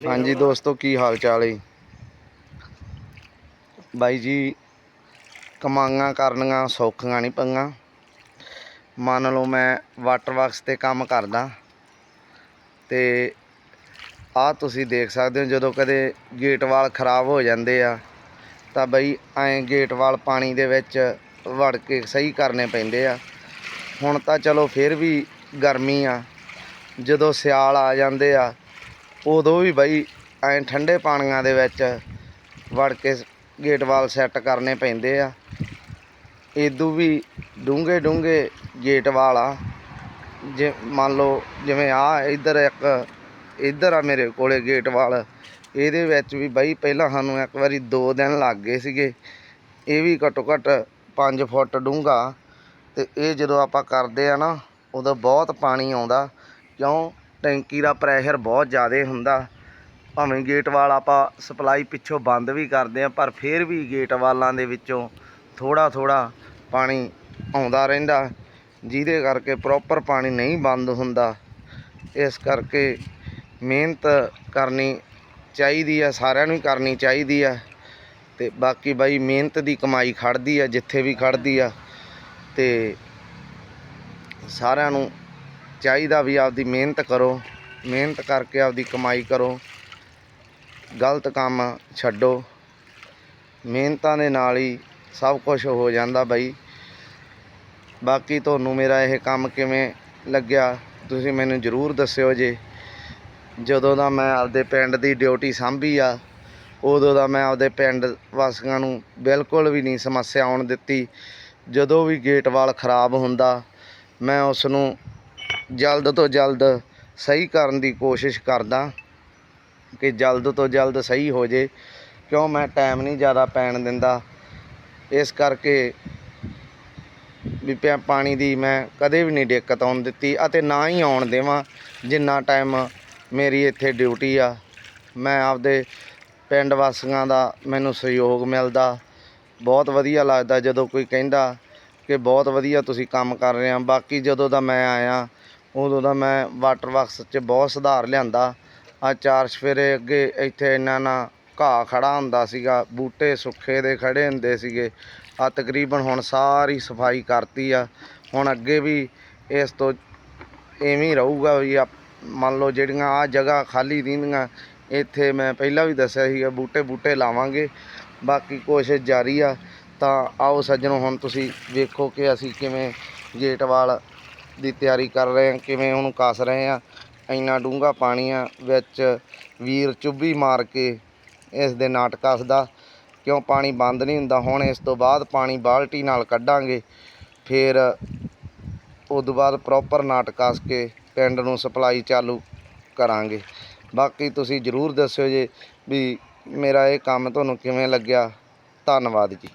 ਹਾਂਜੀ ਦੋਸਤੋ, ਕੀ ਹਾਲ ਚਾਲ ਹੈ? ਬਾਈ ਜੀ ਕਮਾਈਆਂ ਕਰਨੀਆਂ ਸੌਖੀਆਂ ਨਹੀਂ ਪੰਗਾ ਮੰਨ ਲਓ ਮੈਂ ਵਾਟਰ ਵਰਕਸ ਤੇ ਕੰਮ ਕਰਦਾ। ਤੇ ਆਹ ਤੁਸੀਂ ਦੇਖ ਸਕਦੇ ਹੋ, ਜਦੋਂ ਕਦੇ ਗੇਟ ਵਾਲ ਖਰਾਬ ਹੋ ਜਾਂਦੇ ਆ, ਤਾਂ ਬਈ ਐਂ ਗੇਟ ਵਾਲ ਪਾਣੀ ਦੇ ਵਿੱਚ ਵੜ ਕੇ ਸਹੀ ਕਰਨੇ ਪੈਂਦੇ ਆ। ਹੁਣ ਤਾਂ ਚਲੋ ਫਿਰ ਵੀ ਗਰਮੀ ਆ। ਜਦੋਂ ਸਿਆਲ ਆ ਜਾਂਦੇ ਆ ਉਦੋਂ ਵੀ ਬਈ ਐਂ ਠੰਡੇ ਪਾਣੀਆਂ ਦੇ ਵਿੱਚ ਵੜ ਕੇ ਗੇਟ ਵਾਲ ਸੈੱਟ ਕਰਨੇ ਪੈਂਦੇ ਆ। ਇਦੋਂ ਵੀ ਡੂੰਘੇ ਡੂੰਘੇ ਗੇਟ ਵਾਲ ਆ। ਜੇ ਮੰਨ ਲਓ ਜਿਵੇਂ ਆ ਇੱਧਰ ਇੱਕ, ਇੱਧਰ ਆ ਮੇਰੇ ਕੋਲੇ ਗੇਟ ਵਾਲ। ਇਹਦੇ ਵਿੱਚ ਵੀ ਬਈ ਪਹਿਲਾਂ ਸਾਨੂੰ ਇੱਕ ਵਾਰੀ 2 ਦਿਨ ਲੱਗ ਗਏ ਸੀਗੇ। ਇਹ ਵੀ ਘੱਟੋ ਘੱਟ 5 ਫੁੱਟ ਡੂੰਘਾ। ਤੇ ਇਹ ਜਦੋਂ ਆਪਾਂ ਕਰਦੇ ਆ ਨਾ, ਉਦੋਂ ਬਹੁਤ ਪਾਣੀ ਆਉਂਦਾ। ਕਿਉਂ? ਟੈਂਕੀ ਦਾ ਪ੍ਰੈਸ਼ਰ ਬਹੁਤ ਜ਼ਿਆਦਾ ਹੁੰਦਾ। ਭਾਵੇਂ ਗੇਟ ਵਾਲ ਆਪਾਂ ਸਪਲਾਈ ਪਿੱਛੋਂ ਬੰਦ ਵੀ ਕਰਦੇ ਆ ਪਰ ਫਿਰ ਵੀ ਗੇਟ ਵਾਲਾਂ ਦੇ ਵਿੱਚੋਂ ਥੋੜਾ ਥੋੜਾ ਪਾਣੀ ਆਉਂਦਾ ਰਹਿੰਦਾ। ਜਿਹਦੇ ਕਰਕੇ ਪ੍ਰੋਪਰ ਪਾਣੀ ਨਹੀਂ ਬੰਦ ਹੁੰਦਾ। ਇਸ ਕਰਕੇ ਮਿਹਨਤ ਕਰਨੀ ਚਾਹੀਦੀ ਆ, ਸਾਰਿਆਂ ਨੂੰ ਹੀ ਕਰਨੀ ਚਾਹੀਦੀ ਆ। ਤੇ ਬਾਕੀ ਬਾਈ ਮਿਹਨਤ ਦੀ ਕਮਾਈ ਖੜਦੀ ਆ, ਜਿੱਥੇ ਵੀ ਖੜਦੀ ਆ। ਤੇ ਸਾਰਿਆਂ ਨੂੰ ਚਾਹੀਦਾ ਵੀ ਆਪਦੀ ਮਿਹਨਤ ਕਰੋ, ਮਿਹਨਤ ਕਰਕੇ ਆਪਦੀ ਕਮਾਈ ਕਰੋ, ਗਲਤ ਕੰਮ ਛੱਡੋ। ਮਿਹਨਤਾਂ ਦੇ ਨਾਲ ਹੀ ਸਭ ਕੁਝ ਹੋ ਜਾਂਦਾ ਬਈ। ਬਾਕੀ ਤੁਹਾਨੂੰ ਮੇਰਾ ਇਹ ਕੰਮ ਕਿਵੇਂ ਲੱਗਿਆ, ਤੁਸੀਂ ਮੈਨੂੰ ਜ਼ਰੂਰ ਦੱਸਿਓ ਜੇ। ਜਦੋਂ ਦਾ ਮੈਂ ਆਪਦੇ ਪਿੰਡ ਦੀ ਡਿਊਟੀ ਸੰਭੀ ਆ, ਉਦੋਂ ਦਾ ਮੈਂ ਆਪਦੇ ਪਿੰਡ ਵਾਸੀਆਂ ਨੂੰ ਬਿਲਕੁਲ ਵੀ ਨਹੀਂ ਸਮੱਸਿਆ ਆਉਣ ਦਿੱਤੀ। ਜਦੋਂ ਵੀ ਗੇਟ ਵਾਲ ਖਰਾਬ ਹੁੰਦਾ, ਮੈਂ ਉਸ ਨੂੰ ਜਲਦ ਤੋਂ ਜਲਦ ਸਹੀ ਕਰਨ ਦੀ ਕੋਸ਼ਿਸ਼ ਕਰਦਾ ਕਿ ਜਲਦ ਤੋਂ ਜਲਦ ਸਹੀ ਹੋ ਜੇ, ਕਿਉਂ ਮੈਂ ਟਾਈਮ ਨਹੀਂ ਜ਼ਿਆਦਾ ਪੈਣ ਦਿੰਦਾ। ਇਸ ਕਰਕੇ ਵੀ ਪਿਆ ਪਾਣੀ ਦੀ ਮੈਂ ਕਦੇ ਵੀ ਨਹੀਂ ਦਿੱਕਤ ਆਉਣ ਦਿੱਤੀ ਅਤੇ ਨਾ ਹੀ ਆਉਣ ਦੇਵਾਂ, ਜਿੰਨਾ ਟਾਈਮ ਮੇਰੀ ਇੱਥੇ ਡਿਊਟੀ ਆ। ਮੈਂ ਆਪਦੇ ਪਿੰਡ ਵਾਸੀਆਂ ਦਾ ਮੈਨੂੰ ਸਹਿਯੋਗ ਮਿਲਦਾ। ਬਹੁਤ ਵਧੀਆ ਲੱਗਦਾ ਜਦੋਂ ਕੋਈ ਕਹਿੰਦਾ ਕਿ ਬਹੁਤ ਵਧੀਆ ਤੁਸੀਂ ਕੰਮ ਕਰ ਰਹੇ ਆ ਬਾਕੀ ਜਦੋਂ ਦਾ ਮੈਂ ਆਇਆ ਉਦੋਂ ਦਾ ਮੈਂ ਵਾਟਰ ਵਰਕਸ 'ਚ ਬਹੁਤ ਸੁਧਾਰ ਲਿਆਂਦਾ। ਆ ਚਾਰ ਸਫੇਰੇ ਅੱਗੇ ਇੱਥੇ ਇੰਨਾ ਨਾ ਘਾਹ ਖੜ੍ਹਾ ਹੁੰਦਾ ਸੀਗਾ, ਬੂਟੇ ਸੁੱਖੇ ਦੇ ਖੜ੍ਹੇ ਹੁੰਦੇ ਸੀਗੇ। ਆ ਤਕਰੀਬਨ ਹੁਣ ਸਾਰੀ ਸਫ਼ਾਈ ਕਰਤੀ ਆ। ਹੁਣ ਅੱਗੇ ਵੀ ਇਸ ਤੋਂ ਇਵੇਂ ਹੀ ਰਹੂਗਾ ਵੀ ਆ ਮੰਨ ਲਓ ਜਿਹੜੀਆਂ ਆ ਜਗ੍ਹਾ ਖਾਲੀ ਰਹਿੰਦੀਆਂ, ਇੱਥੇ ਮੈਂ ਪਹਿਲਾਂ ਵੀ ਦੱਸਿਆ ਸੀਗਾ ਬੂਟੇ ਬੂਟੇ ਲਾਵਾਂਗੇ, ਬਾਕੀ ਕੋਸ਼ਿਸ਼ ਜਾਰੀ ਆ। ਤਾਂ ਆਓ ਸੱਜਣੋ, ਹੁਣ ਤੁਸੀਂ ਵੇਖੋ ਕਿ ਅਸੀਂ ਕਿਵੇਂ ਗੇਟ ਵਾਲ ਦੀ ਤਿਆਰੀ ਕਰ ਰਹੇ ਹਾਂ, ਕਿਵੇਂ ਉਹਨੂੰ ਕੱਸ ਰਹੇ ਹਾਂ। ਇੰਨਾ ਡੂੰਘਾ ਪਾਣੀ ਆ, ਵਿੱਚ ਵੀਰ ਚੁੱਭੀ ਮਾਰ ਕੇ ਇਸ ਦੇ ਨਾਟ ਕੱਸਦਾ। ਕਿਉਂ ਪਾਣੀ ਬੰਦ ਨਹੀਂ ਹੁੰਦਾ? ਹੁਣ ਇਸ ਤੋਂ ਬਾਅਦ ਪਾਣੀ ਬਾਲਟੀ ਨਾਲ ਕੱਢਾਂਗੇ। ਫਿਰ ਉਸ ਤੋਂ ਬਾਅਦ ਪ੍ਰੋਪਰ ਨਾਟ ਕੱਸ ਕੇ ਪਿੰਡ ਨੂੰ ਸਪਲਾਈ ਚਾਲੂ ਕਰਾਂਗੇ। ਬਾਕੀ ਤੁਸੀਂ ਜਰੂਰ ਦੱਸਿਓ ਜੇ ਵੀ ਮੇਰਾ ਇਹ ਕੰਮ ਤੁਹਾਨੂੰ ਕਿਵੇਂ ਲੱਗਿਆ? ਧੰਨਵਾਦ ਜੀ।